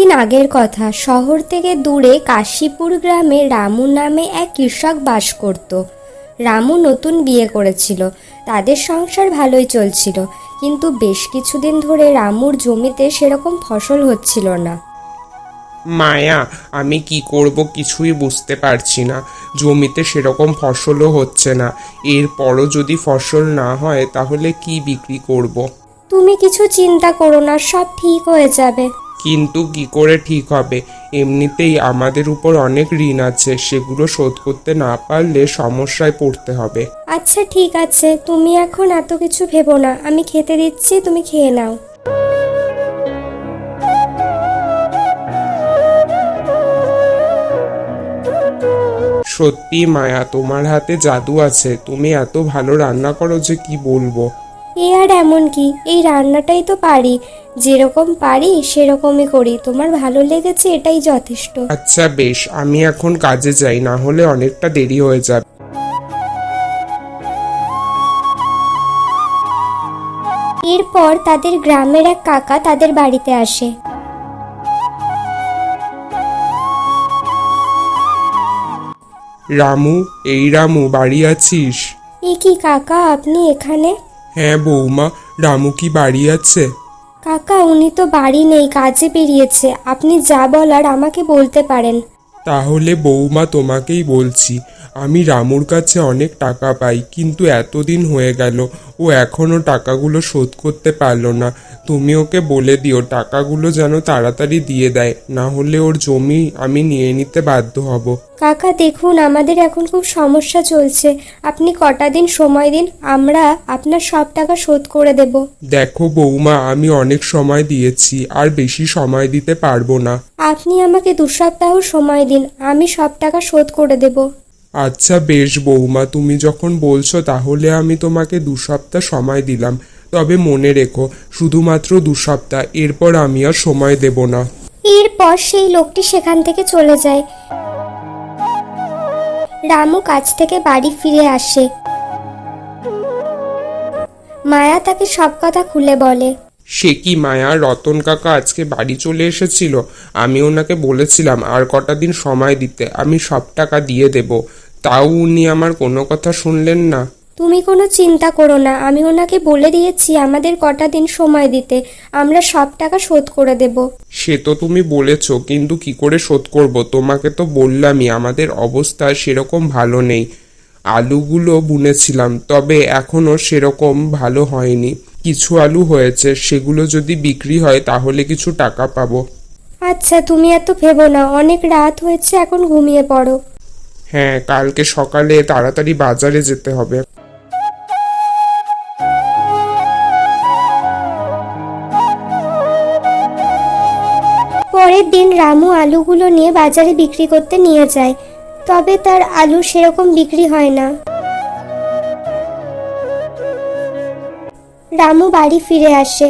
দিন আগের কথা। শহর থেকে দূরে কাশীপুর গ্রামে রামু নামে এক কৃষক বাস করত। রামু নতুন বিয়ে করেছিল। তাদের সংসার ভালোই চলছিল। কিন্তু বেশ কিছুদিন ধরে রামুর জমিতে সেরকম ফসল হচ্ছিল না। মায়া আমি কি করব কিছুই বুঝতে পারছি না। জমিতে সেরকম ফসলও হচ্ছে না। এরপরও যদি ফসল না হয় তাহলে কি বিক্রি করব। তুমি কিছু চিন্তা করো না সব ঠিক হয়ে যাবে। কিন্তু কি করে ঠিক হবে? এমনিতেই আমাদের উপর অনেক ঋণ আছে সেগুলো শোধ করতে না পারলে সমস্যায় পড়তে হবে। আচ্ছা ঠিক আছে। তুমি এখন এত কিছু ভেবো না। আমি খেতে দিচ্ছি তুমি খেয়ে নাও। সত্যি মায়া তোমার হাতে জাদু আছে। তুমি এত ভালো রান্না করো যে কি বলব? এ আর এমন কি? এই রান্নাটাই তো পারি। যেরকম পারি সেরকমই করি। তোমার ভালো লেগেছে এটাই যথেষ্ট। আচ্ছা বেশ আমি এখন কাজে যাই না হলে অনেকটা দেরি হয়ে যাবে। এরপর তাদের গ্রামের এক কাকা তাদের বাড়িতে আসে। রামু এই রামু বাড়ি আছিস? এ কি কাকা আপনি এখানে? হ্যাঁ বৌমা রামু কি বাড়ি আছে? কাকা, উনি তো বাড়ি নেই, কাজে বেরিয়েছে। আপনি যা বলার আমাকে বলতে পারেন। তাহলে বৌমা তোমাকেই বলছি। আমি রামুর কাছে অনেক টাকা পাই কিন্তু এতদিন হয়ে গেল ও এখনও টাকাগুলো শোধ করতে পারল না। তুমি ওকে বলে দিও টাকাগুলো যেন তাড়াতাড়ি দিয়ে দেয় না হলে ওর জমি আমি নিয়ে নিতে বাধ্য হব। কাকা দেখুন আমাদের এখন খুব সমস্যা চলছে। আপনি কটা দিন সময় দিন আমরা আপনার সব টাকা শোধ করে দেব। দেখো বৌমা আমি অনেক সময় দিয়েছি আর বেশি সময় দিতে পারব না। আপনি আমাকে দু সপ্তাহ সময় দিন আমি সব টাকা শোধ করে দেব। আচ্ছা বেশ বৌমা, তুমি যখন বলছো তাহলে আমি তোমাকে দু সপ্তাহ সময় দিলাম। তবে মনে রেখো, শুধুমাত্র দু সপ্তাহ, এরপর আমি আর সময় দেব না। এরপর সেই লোকটি সেখান থেকে চলে যায়। রামু কাজ থেকে বাড়ি ফিরে আসে। মায়া তাকে সব কথা খুলে বলে। সে কি মায়া রতন কাকা আজকে বাড়ি চলে এসেছিল? আমি ওনাকে বলেছিলাম আর কটা দিন সময় দিতে আমি সব টাকা দিয়ে দেব। তাও উনি আমার কোনো কথা শুনলেন না। তুমি কোনো চিন্তা করো না আমি ওনাকে বলে দিয়েছি আমাদের কটা দিন সময় দিতে আমরা সব টাকা শোধ করে দেব। সে তো তুমি বলেছ কিন্তু কি করে শোধ করব? তোমাকে তো বললামই আমাদের অবস্থা সেরকম ভালো নেই। আলুগুলো বুনেছিলাম তবে এখনও সেরকম ভালো হয়নি। কিছু আলু হয়েছে সেগুলো যদি বিক্রি হয় তাহলে কিছু টাকা পাবো। আচ্ছা তুমি এত ভেবো না অনেক রাত হয়েছে এখন ঘুমিয়ে পড়ো। হ্যাঁ কালকে সকালে তাড়াতাড়ি বাজারে যেতে হবে। পরের দিন রামু আলুগুলো নিয়ে বাজারে বিক্রি করতে নিয়ে যায় তবে তার আলু সেরকম বিক্রি হয় না। রামু বাড়ি ফিরে আসে।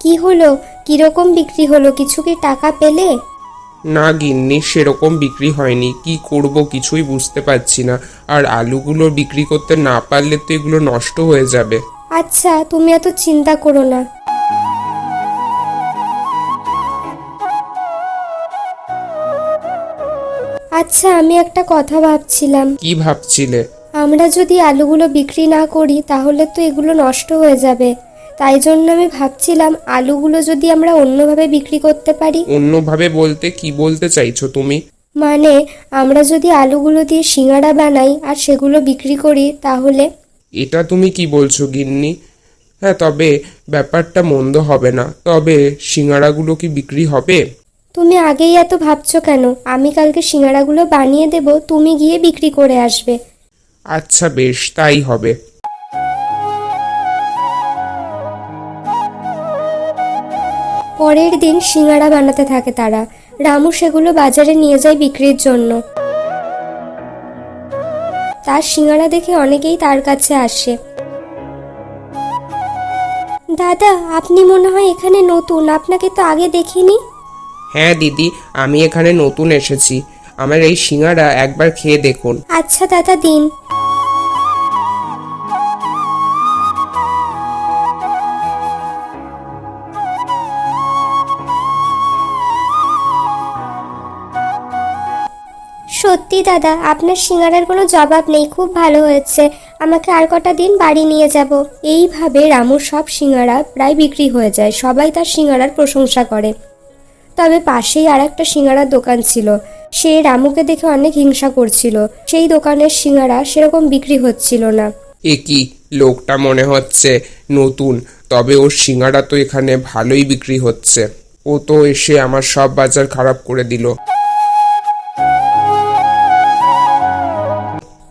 কি হলো? কীরকম বিক্রি হলো? কিছু কি টাকা পেলে? না গিন্নি সেরকম বিক্রি হয়নি। কি করব কিছুই বুঝতে পারছি না। আর আলুগুলো বিক্রি করতে না পারলে তো এগুলো নষ্ট হয়ে যাবে। আচ্ছা তুমি এত চিন্তা করো না। আচ্ছা আমি একটা কথা ভাবছিলাম। কি ভাবছিলে? আমরা যদি আলুগুলো বিক্রি না করি তাহলে তো এগুলো নষ্ট হয়ে যাবে। তাই জন্য আমি ভাবছিলাম আলুগুলো যদি আমরা অন্যভাবে বিক্রি করতে পারি। অন্যভাবে বলতে কি বলতে চাইছো তুমি? মানে আমরা যদি আলুগুলো দিয়ে সিঙ্গাড়া বানাই আর সেগুলো বিক্রি করি তাহলে? এটা তুমি কি বলছো গিন্নি? হ্যাঁ তবে ব্যাপারটা মন্দ হবে না। তবে সিঙ্গারাগুলো কি বিক্রি হবে? তুমি আগেই এত ভাবছ কেন? আমি কালকে সিঙ্গাড়াগুলো বানিয়ে দেব তুমি গিয়ে বিক্রি করে আসবে। আচ্ছা বেশ তাই হবে। পরের দিন সিঙ্গাড়া বানাতে থাকে তারা। রামু সেগুলো বাজারে নিয়ে যায় বিক্রির জন্য। তার সিঙ্গাড়া দেখে অনেকেই তার কাছে আসে। দাদা আপনি মনে হয় এখানে নতুন আপনাকে তো আগে দেখিনি? হ্যাঁ দিদি, আমি এখানে নতুন এসেছি। আমার এই সিঙাড়া একবার খেয়ে দেখুন। আচ্ছা দাদা, দিন। সত্যি, দাদা, আপনার সিঙ্গারার কোনো জবাব নেই। খুব ভালো হয়েছে। আমাকে আর কটা দিন বাড়ি নিয়ে যাব। এইভাবে রামুর সব সিঙ্গারা প্রায় বিক্রি হয়ে যায়। সবাই তার সিঙ্গারার প্রশংসা করে। তবে পাশেই আর একটা সিঙ্গারার দোকান ছিল। সে রামুকে দেখে অনেক হিংসা করছিল। সেই দোকানের সিঙ্গারা সেরকম বিক্রি হচ্ছিল না। এ কি? লোকটা মনে হচ্ছে নতুন। তবে ওর সিঙ্গারা তো এখানে ভালোই বিক্রি হচ্ছে। ও তো এসে আমার সব বাজার খারাপ করে দিল।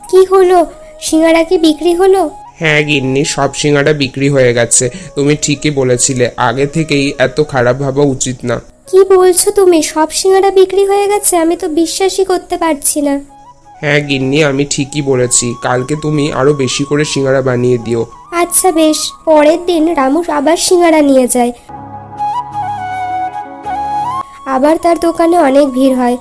কি হলো? সিঙ্গারা কি বিক্রি হলো? হ্যাঁ গিন্নি সব সিঙ্গারা বিক্রি হয়ে গেছে। তুমি ঠিকই বলেছিলে। আগে থেকেই এত খারাপ ভাবা উচিত না। কি বলছো তুমি? সব সিঙ্গারা বিক্রি হয়ে গেছে আমি তো বিশ্বাসই করতে পারছি না। হ্যাঁ গিন্নি আমি ঠিকই বলেছি। কালকে তুমি আরও বেশি করে সিঙ্গারা বানিয়ে দিও। আচ্ছা বেশ পরের দিন রামু আবার সিঙ্গারা নিয়ে যায়। আবার তার দোকানে অনেক ভিড় হয়।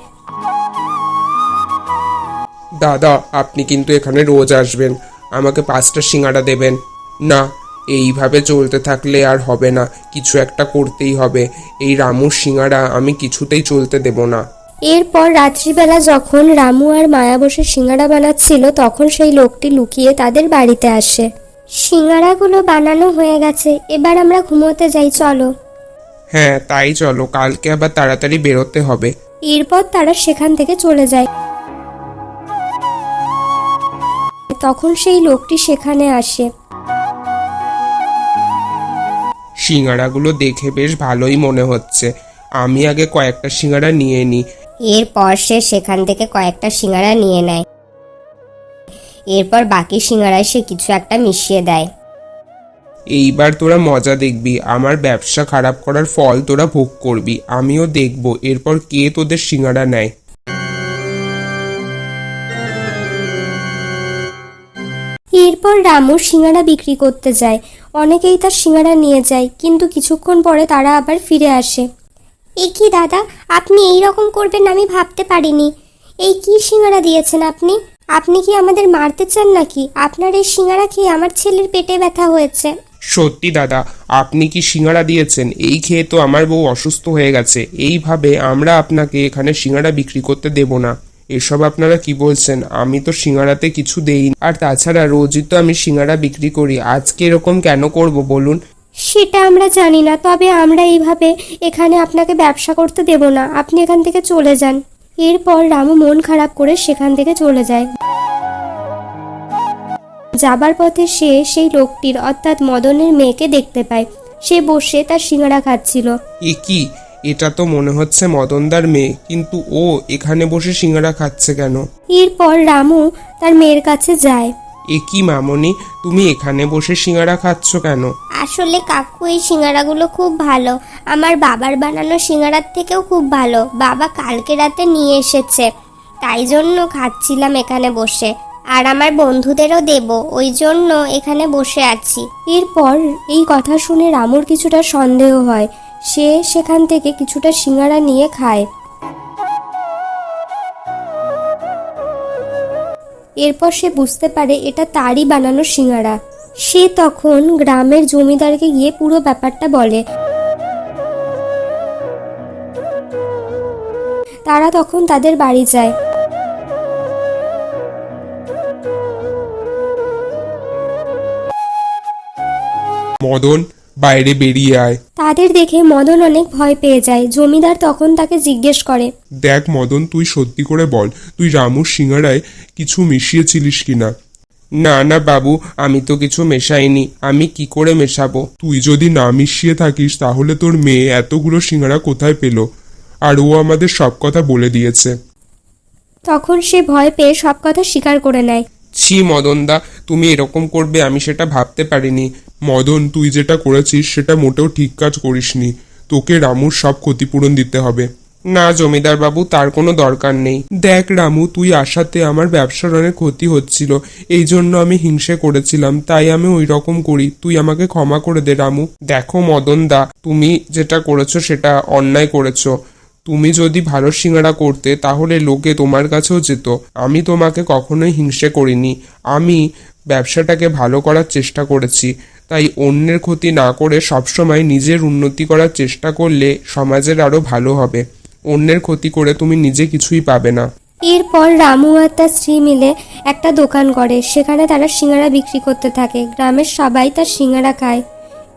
দাদা আপনি কিন্তু এখানে রোজ আসবেন। আমাকে পাঁচটা সিঙ্গারা দেবেন। না এইভাবে চলতে থাকলে আর হবে না কিছু একটা করতেই হবে। এই রামুর সিঙ্গারা আমি কিছুতেই চলতে দেব না। এরপর রাত্রিবেলা যখন রামু আর মায়া বসে সিঙ্গারা বানাচ্ছিল তখন সেই লোকটি লুকিয়ে তাদের বাড়িতে আসে। সিঙ্গারাগুলো বানানো হয়ে গেছে এবার আমরা ঘুমোতে যাই চলো। হ্যাঁ তাই চলো কালকে আবার তাড়াতাড়ি বেরোতে হবে। এরপর তারা সেখান থেকে চলে যায়। তখন সেই লোকটি সেখানে আসে। সিঙ্গারাগুলো দেখে বেশ ভালোই মনে হচ্ছে। আমি আগে কয়েকটা সিঙ্গারা নিয়ে নিই। এরপর সে সেখান থেকে কয়েকটা সিঙ্গারা নিয়ে নেয়। এরপর বাকি সিঙ্গারায় সে কিছু একটা মিশিয়ে দেয়। এইবার তোরা মজা দেখবি। আমার ব্যবসা খারাপ করার ফল তোরা ভোগ করবি। আমিও দেখব। এরপর কে তোদের সিঙ্গারা নেয়? রামু সিঙ্গারা বিক্রি করতে যায়, অনেকেই তার সিঙ্গারা নিয়ে যায়, কিন্তু কিছুক্ষণ পরে তারা আবার ফিরে আসে। এ কি দাদা, আপনি এই রকম করবেন আমি ভাবতে পারিনি। এই কি সিঙ্গারা দিয়েছেন আপনি? আপনি কি আমাদের মারতে চান নাকি? আপনার এই সিঙ্গারা খেয়ে আমার ছেলের পেটে ব্যথা হয়েছে। সত্যি দাদা, আপনি কি সিঙ্গারা দিয়েছেন? এই খেয়ে তো আমার বউ অসুস্থ হয়ে গেছে। এইভাবে আমরা আপনাকে এখানে সিঙ্গারা বিক্রি করতে দেব না। এসব আপনারা কি বলছেন? আমি তো সিঙ্গারাতে কিছু দেই আর তাছাড়া রোজই তো আমি সিঙ্গারা বিক্রি করি। আজকে এরকম কেন করব বলুন? সেটা আমরা জানি না তবে আমরা এইভাবে এখানে আপনাকে ব্যবসা করতে দেব না। আপনি এখান থেকে চলে যান। এরপর রামু মন খারাপ করে সেখান থেকে চলে যায়। যাবার পথে সে সেই লোকটির অর্থাৎ মদনের মেয়েকে দেখতে পায়। সে বসে তার সিঙ্গারা খাচ্ছিল। এ কি? এটা তো মনে হচ্ছে মদনদার মেয়ে কিন্তু ও এখানে বসে সিঙ্গারা খাচ্ছে কেন? এরপর রামু তার মেয়ের কাছে যায়। এ কি মামনি তুমি এখানে বসে সিঙ্গারা খাচ্ছ কেন? আসলে কাকু এই সিঙ্গারাগুলো খুব ভালো। আমার বাবার বানানো সিঙ্গারার থেকেও খুব ভালো। বাবা কালকে রাতে নিয়ে এসেছে। তাই জন্য খাচ্ছিলাম এখানে বসে। আর আমার বন্ধুদেরও দেব ওই জন্য এখানে বসে আছি। এরপর এই কথা শুনে রামুর কিছুটা সন্দেহ হয়। সে সেখান থেকে কিছুটা সিঙ্গারা নিয়ে খায়। এরপর সে বুঝতে পারে এটা তারই বানানো সিঙ্গারা। সে তখন গ্রামের জমিদারকে গিয়ে পুরো ব্যাপারটা বলে। তারা তখন তাদের বাড়ি যায়। মদন বাইরে বেরিয়ে আয়। তাদের দেখে মদন অনেক ভয় পেয়ে যায়। জমিদার তখন তাকে জিজ্ঞেস করে দেখ মদন তুই সত্যি করে বল তুই রামুর সিঙ্গারায় কিছু মিশিয়েছিলিস কিনা? না না বাবু আমি তো কিছু মেশাইনি। আমি কি করে মেশাবো? তুই যদি না মিশিয়ে থাকিস তাহলে তোর মেয়ে এতগুলো সিঙ্গারা কোথায় পেল? আর ও আমাদের সব কথা বলে দিয়েছে। তখন সে ভয় পেয়ে সব কথা স্বীকার করে নেয়। ছি মদনদা তুমি এরকম করবে, আমি সেটা ভাবতে পারিনি। মদন, তুই যেটা করেছিস, সেটা মোটেও ঠিক কাজ করিসনি। তোকে রামুর সব ক্ষতিপূরণ দিতে হবে। না, জমিদার বাবু, তার কোনো দরকার নেই। দেখ রামু, তুই আসাতে আমার ব্যবসার অনেক ক্ষতি হচ্ছিল। এই জন্য আমি হিংসে করেছিলাম, তাই আমি ওই রকম করি। তুই আমাকে ক্ষমা করে দে, রামু। দেখো মদন দা, তুমি যেটা করেছ, সেটা অন্যায় করেছ। তুমি যদি ভালো সিঙ্গারা করতে, তাহলে লোকে তোমার কাছেও যেত। আমি তোমাকে কখনোই হিংসে করিনি। আমি ব্যবসাটাকে ভালো করার চেষ্টা করেছি। তাই অন্যের ক্ষতি না করে সবসময় নিজের উন্নতি করার চেষ্টা করলে সমাজের আরও ভালো হবে। অন্যের ক্ষতি করে তুমি নিজে কিছুই পাবে না। এরপর রামু আর তার স্ত্রী মিলে একটা দোকান করে। সেখানে তারা সিঙ্গারা বিক্রি করতে থাকে। গ্রামের সবাই তার সিঙ্গারা খায়।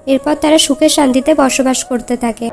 এরপর তারা সুখে শান্তিতে বসবাস করতে থাকে।